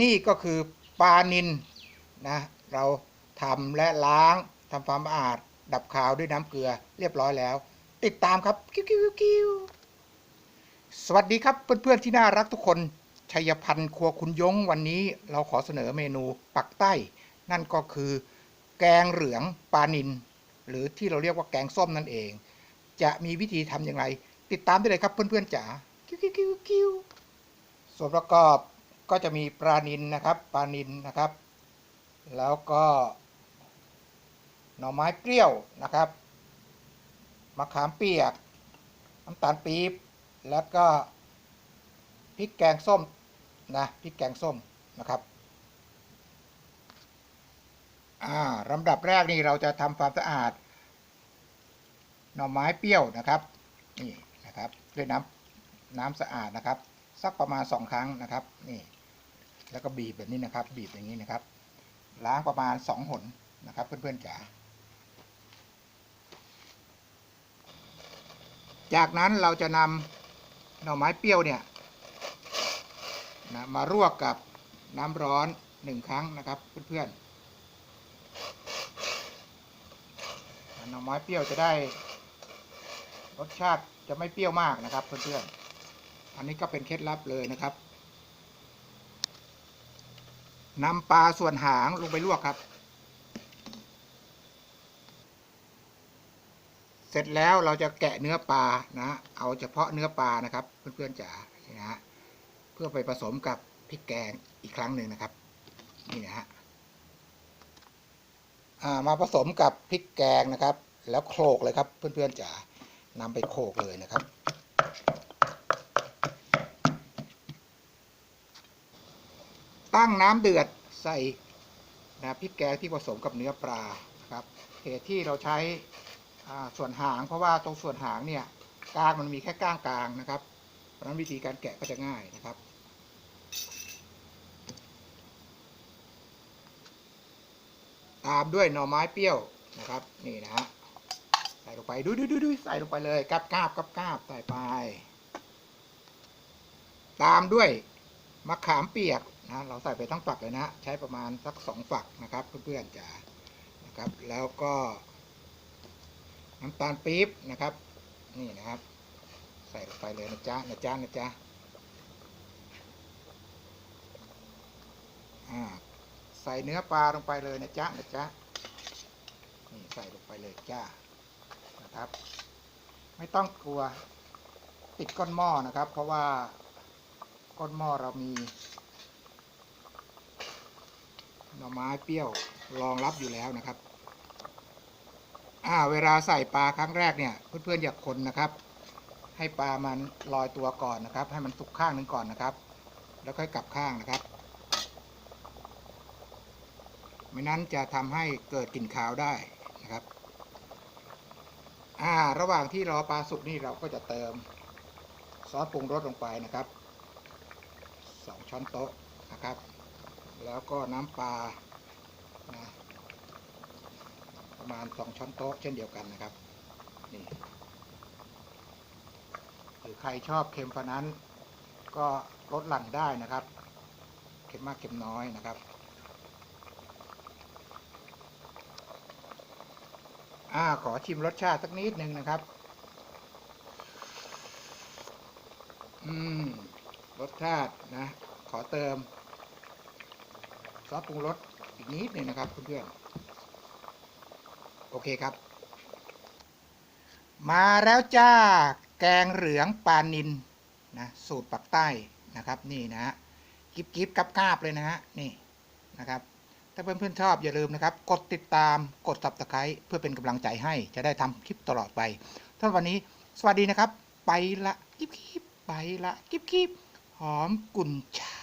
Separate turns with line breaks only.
นี่ก็คือปลานินนะเราทำและล้างทำความสะอาด ดับคาวด้วยน้ำเกลือเรียบร้อยแล้ว ติดตามครับกิ้วกิ้วกิ้วสวัสดีครับเพื่อนๆที่น่ารักทุกคนชัยพันธ์ครัวคุณยงวันนี้เราขอเสนอเมนูปักใต้ นั่นก็คือ แกงเหลืองปลานินหรือที่เราเรียกว่าแกงส้มนั่นเอง จะมีวิธีทำอย่างไร ติดตามได้เลยครับเพื่อนๆจ๋ากิ้วกิ้วกิ้วกิ้วส่วนประกอบ ก็จะมีปลานินนะครับปลานินนะครับ แล้วก็หน่อไม้เปรี้ยวนะครับมะขามเปียกน้ำตาลปี๊บแล้วก็พริกแกงส้มนะพริกแกงส้มนะครับอ่าลำดับแรกนี่เราจะทำความสะอาด หน่อไม้เปรี้ยวนะครับนี่นะครับด้วยน้ำน้ำสะอาดนะครับ สักประมาณสองครั้งนะครับนี่ แล้วก็บีบแบบนี้นะครับ บีบอย่างนี้นะครับ ล้างประมาณสองหนนะครับ เพื่อนๆจ๋าจากนั้นเราจะนำหน่อไม้เปรี้ยวเนี่ยนะมารวกกับน้ำร้อนหนึ่งครั้งนะครับ เพื่อนๆหน่อไม้เปรี้ยวจะได้รสชาติจะไม่เปรี้ยวมากนะครับ เพื่อนๆอันนี้ก็เป็นเคล็ดลับเลยนะครับ นำปลาส่วนหางลงไปลวกครับ เสร็จแล้วเราจะแกะเนื้อปลานะ เอาเฉพาะเนื้อปลานะครับ เพื่อนๆจ๋านี่นะฮะเพื่อไปผสมกับพริกแกงอีกครั้งหนึ่งนะครับนี่นะฮะมาผสมกับพริกแกงนะครับ แล้วโขลกเลยครับ เพื่อนๆจ๋านำไปโขลกเลยนะครับ ตั้งน้ำเดือดใส่นะพริกแกงที่ผสมกับเนื้อปลาครับเหตุที่เราใช้ส่วนหาง เพราะว่าตรงส่วนหางเนี่ยกลางมันมีแค่ก้างกลางนะครับ เพราะนั้นวิธีการแกะก็จะง่ายนะครับตามด้วยหน่อไม้เปรี้ยวนะครับนี่นะฮะใส่ลงไปดูดูดูดูใส่ลงไปเลยกาบกาบกาบกาบใส่ไป ตามด้วยมะขามเปียก นะเราใส่ไปทั้งฝักเลยนะ ใช้ประมาณสักสองฝักนะครับเพื่อนๆจ๋านะครับ แล้วก็น้ำตาลปี๊บนะครับ นี่นะครับ ใส่ลงไปเลยนะจ๊ะนะจ๊ะนะจ๊ะอ่าใส่เนื้อปลาลงไปเลยนะจ๊ะนะจ๊ะนี่ใส่ลงไปเลยจ้านะครับ ไม่ต้องกลัวติดก้นหม้อนะครับ เพราะว่าก้นหม้อเรามี หน่อไม้เปรี้ยวรองรับอยู่แล้วนะครับ อ่าเวลาใส่ปลาครั้งแรกเนี่ย เพื่อนๆอย่าคนนะครับ ให้ปลามันลอยตัวก่อนนะครับ ให้มันสุกข้างหนึ่งก่อนนะครับ แล้วค่อยกลับข้างนะครับไม่นั้นจะทำให้เกิดกลิ่นคาวได้นะครับอ่าระหว่างที่รอปลาสุกนี่เราก็จะเติมซอสปรุงรสลงไปนะครับสองช้อนโต๊ะนะครับ แล้วก็น้ำปลานะประมาณสองช้อนโต๊ะเช่นเดียวกันนะครับนี่หรือใครชอบเค็มกว่านั้น ก็ลดหลั่นได้นะครับเค็มมากเค็มน้อยนะครับอ่าขอชิมรสชาติสักนิดหนึ่งนะครับ อืม รสชาตินะ ขอเติม ซอสปรุงรสอีกนิดหนึ่งนะครับเพื่อนๆโอเคครับ มาแล้วจ้าแกงเหลืองปลานินนะสูตรปักใต้นะครับ นี่นะฮะกิบกิบกับกาบเลยนะฮะนี่นะครับ ถ้าเพื่อนๆชอบอย่าลืมนะครับ กดติดตามกด subscribe เพื่อเป็นกำลังใจให้จะได้ทำคลิปตลอดไปถ้านวันนี้สวัสดีนะครับ ไปละกิบกิบไปละกิบกิบหอมกุ่นชา